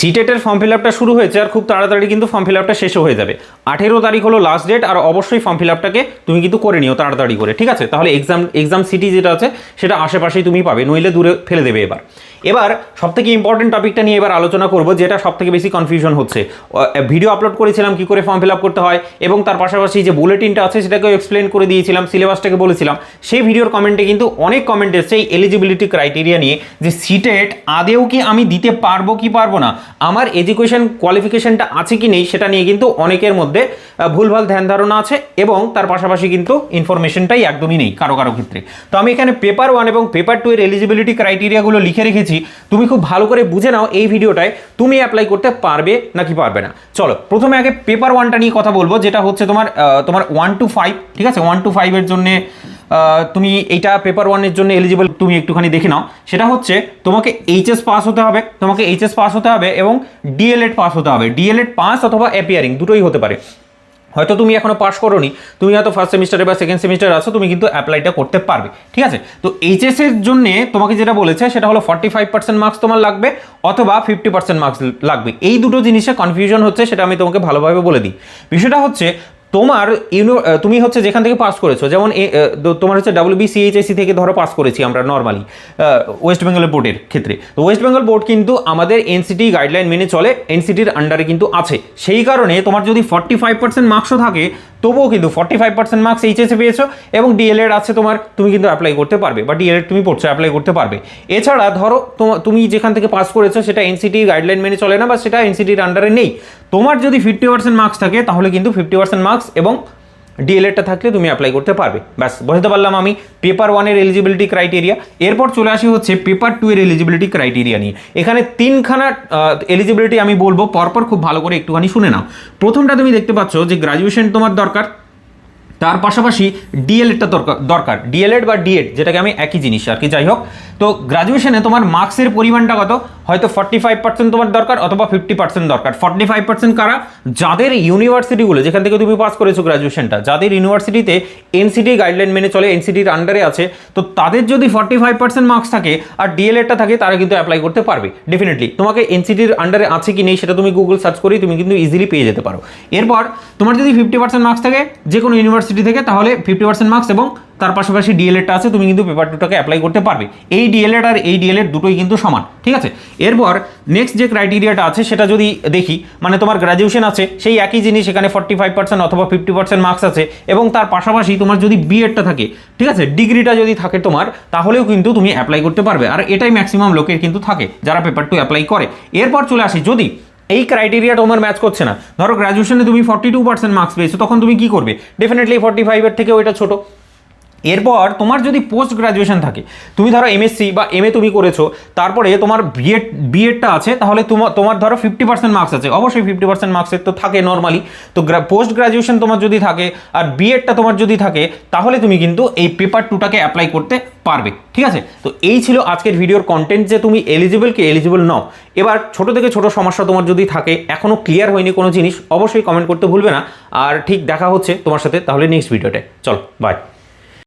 সিটেটের form fill আপটা শুরু হয়েছে আর খুব তাড়াতাড়ি কিন্তু ফর্ম ফিল আপটা শেষও হয়ে যাবে। আঠেরো তারিখ হলো লাস্ট ডেট আর অবশ্যই ফর্ম ফিল আপটাকে তুমি কিন্তু করে নিও তাড়াতাড়ি করে, ঠিক আছে? তাহলে এক্সাম এক্সাম সিটি যেটা আছে, সেটা আশেপাশেই তুমি পাবে, নইলে দূরে ফেলে দেবে এবার। এবার সব থেকে ইম্পর্টেন্ট টপিকটা নিয়ে এবার আলোচনা করব, যেটা সব থেকে বেশি কনফিউশন হচ্ছে। ভিডিও আপলোড করেছিলাম, কি করে ফর্ম ফিল আপ করতে হয়, এবং তার পাশাপাশি যে বুলেটিনটা আছে, সেটাকেও এক্সপ্লেন করে দিয়েছিলাম সিলেবাসটাকে বলেছিলাম। সেই ভিডিওর কমেন্টে কিন্তু অনেক কমেন্ট এসছে এই এলিজিবিলিটি ক্রাইটেরিয়া নিয়ে, যে সিটেট আদেও কি আমি দিতে পারব কি পারব না, আমার এডুকেশন কোয়ালিফিকেশনটা আছে কি নেই, সেটা নিয়ে কিন্তু অনেকের মধ্যে ভুলভাল ধ্যান ধারণা আছে, এবং তার পাশাপাশি কিন্তু ইনফরমেশনটাই একদমই নেই, কারও কারও ক্ষেত্রে। তো আমি এখানে পেপার ওয়ান এবং পেপার টু এর এলিজিবিলিটি ক্রাইটেরিয়াগুলো লিখে রেখেছি। তুমি খুব ভালো করে বুঝে নাও এই ভিডিওটায় তুমি অ্যাপ্লাই করতে পারবে নাকি পারবে না। চলো, প্রথমে আগে পেপার ওয়ানটা নিয়ে কথা বলব, যেটা হচ্ছে তোমার তোমার ওয়ান টু ফাইভ ঠিক আছে? ওয়ান টু ফাইভের জন্যে তুমি এইটা পেপার ওয়ানের জন্য এলিজিবল তুমি একটুখানি দেখে নাও। সেটা হচ্ছে, তোমাকে এইচএস পাস হতে হবে, তোমাকে এইচএস পাস হতে হবে এবং ডিএলএড পাস হতে হবে। ডিএলএড পাস অথবা অ্যাপিয়ারিং দুটোই হতে পারে। হয়তো তুমি এখনও পাস করোনি, তুমি হয়তো ফার্স্ট সেমিস্টারে বা সেকেন্ড সেমিস্টারে আছো, তুমি কিন্তু অ্যাপ্লাইটা করতে পারবে, ঠিক আছে? তো এইচএসের জন্য তোমাকে যেটা বলেছে, সেটা হলো ফর্টি ফাইভ পার্সেন্ট মার্কস তোমার লাগবে, অথবা ফিফটি পার্সেন্ট মার্কস লাগবে। এই দুটো জিনিসে কনফিউশন হচ্ছে, সেটা আমি তোমাকে ভালোভাবে বলে দিই। বিষয়টা হচ্ছে তোমার ইউনি তুমি হচ্ছে যেখান থেকে পাস করেছ, যেমন তোমার হচ্ছে ডাব্লিউ বিসিএইচএসি থেকে ধরো পাস করেছি আমরা নর্মালি ওয়েস্ট বেঙ্গল বোর্ডের ক্ষেত্রে। তো ওয়েস্ট বেঙ্গল বোর্ড কিন্তু আমাদের এনসিটি গাইডলাইন মেনে চলে এনসিটির আন্ডারে কিন্তু আছে। সেই কারণে তোমার যদি ফর্টি ফাইভ পার্সেন্ট মার্কসও থাকে তবুও কিন্তু ফর্টি ফাইভ পার্সেন্ট মার্কস এইচএসে পেয়েছ এবং ডিএলএড আছে তোমার, তুমি কিন্তু অ্যাপ্লাই করতে পারবে বা ডিএলএড তুমি পড়ছো অ্যাপ্লাই করতে পারবে। এছাড়া ধরো তোমা- যেখান থেকে পাস করেছ সেটা এনসিটির গাইডলাইন মেনে চলে না বা সেটা এনসিটির আন্ডারে নেই। তোমার যদি ফিফটি পার্সেন্ট মার্কস থাকে তাহলে কিন্তু ফিফটি পার্সেন্ট মার্কস এবং ডিএলএডটা থাকলে তুমি অ্যাপ্লাই করতে পারবে। ব্যাস, বোঝাতে পারলাম আমি পেপার ওয়ানের এলিজিবিলিটি ক্রাইটেরিয়া এরপর চলে আসি হচ্ছে পেপার টু এর এলিজিবিলিটি ক্রাইটেরিয়া নিয়ে। এখানে তিনখানা এলিজিবিলিটি আমি বলব, পরপর খুব ভালো করে একটুখানি শুনে নাও। প্রথমটা তুমি দেখতে পাচ্ছ যে গ্রাজুয়েশন তোমার দরকার, তার পাশাপাশি ডিএলএডটা দরকার। দরকার ডিএলএড বা ডিএড যেটাকে আমি একই জিনিস আর কি, যাই হোক। তো গ্রাজুয়েশনে তোমার মার্কসের পরিমাণটা কত? হয়তো ফর্টি ফাইভ পার্সেন্ট তোমার দরকার অথবা ফিফটি পার্সেন্ট দরকার। ফর্টি ফাইভ পার্সেন্ট কারা? যাদের ইউনিভার্সিটিগুলো যেখান থেকে তুমি পাস করেছ গ্রাজুয়েশনটা যাদের ইউনিভার্সিটিতে এনসিটি গাইডলাইন মেনে চলে এনসিটির আন্ডারে আছে, তো তাদের যদি ফর্টি ফাইভ পার্সেন্ট মার্কস থাকে আর ডিএলএডটা থাকে, তারা কিন্তু অ্যাপ্লাই করতে পারবে। ডেফিনেটলি তোমাকে এনসিটির আন্ডারে আছে কি নেই সেটা তুমি গুগল সার্চ করেই তুমি কিন্তু ইজিলি পেয়ে যেতে পারো। এরপর তোমার যদি ফিফটি পার্সেন্ট মার্কস থাকে যে কোনো ইউনিভার্সিটি থেকে, তাহলে ফিফটি পার্সেন্ট মার্কস এবং তার পাশাপাশি ডিএলএডটা আছে, তুমি কিন্তু পেপার টুটাকে অ্যাপ্লাই করতে পারবে। এই ডিএলএড আর এই ডিএলএড দুটোই কিন্তু সমান, ঠিক আছে? এরপর নেক্সট যে ক্রাইটেরিয়াটা আছে, সেটা যদি দেখি মানে তোমার গ্র্যাজুয়েশন আছে, সেই একই জিনিস এখানে ফর্টি ফাইভ পার্সেন্ট অথবা ফিফটি পার্সেন্ট মার্কস আছে, এবং তার পাশাপাশি তোমার যদি বিএডটা থাকে, ঠিক আছে? ডিগ্রিটা যদি থাকে তোমার, তাহলেও কিন্তু তুমি অ্যাপ্লাই করতে পারবে, আর এটাই ম্যাক্সিমাম লোকের কিন্তু থাকে, যারা পেপার টু অ্যাপ্লাই করে। এরপর চলে আসি, যদি এই ক্রাইটেরিয়া তোমার ম্যাচ করছে না, ধরো গ্র্যাজুয়েশনে তুমি ফর্টি টু পার্সেন্ট মার্কস পেয়েছ, তখন তুমি কি করবে? ডেফিনেটলি ফর্টি ফাইভের থেকেও এটা ছোটো। এরপর তোমার যদি পোস্ট গ্রাজুয়েশন থাকে, তুমি ধরো এমএসসি বা এমএ তুমি করেছ, তারপরে তোমার বিএড বিএডটা আছে, তাহলে তোমার তোমার ধরো ফিফটি পার্সেন্ট মার্কস আছে। অবশ্যই ফিফটি পার্সেন্ট মার্কসের তো থাকে নর্মালি তো পোস্ট গ্রাজুয়েশন তোমার যদি থাকে আর বিএডটা তোমার যদি থাকে, তাহলে তুমি কিন্তু এই পেপার টুটাকে অ্যাপ্লাই করতে পারবে। ঠিক আছে? তো এই ছিল আজকের ভিডিওর কন্টেন্ট যে তুমি এলিজিবল কি এলিজিবল নও। এবার ছোট থেকে ছোট সমস্যা তোমার যদি থাকে এখনও ক্লিয়ার হয়নি কোনো জিনিস, অবশ্যই কমেন্ট করতে ভুলবে না। আর ঠিক দেখা হচ্ছে তোমার সাথে তাহলে নেক্সট ভিডিওতে চলো বাই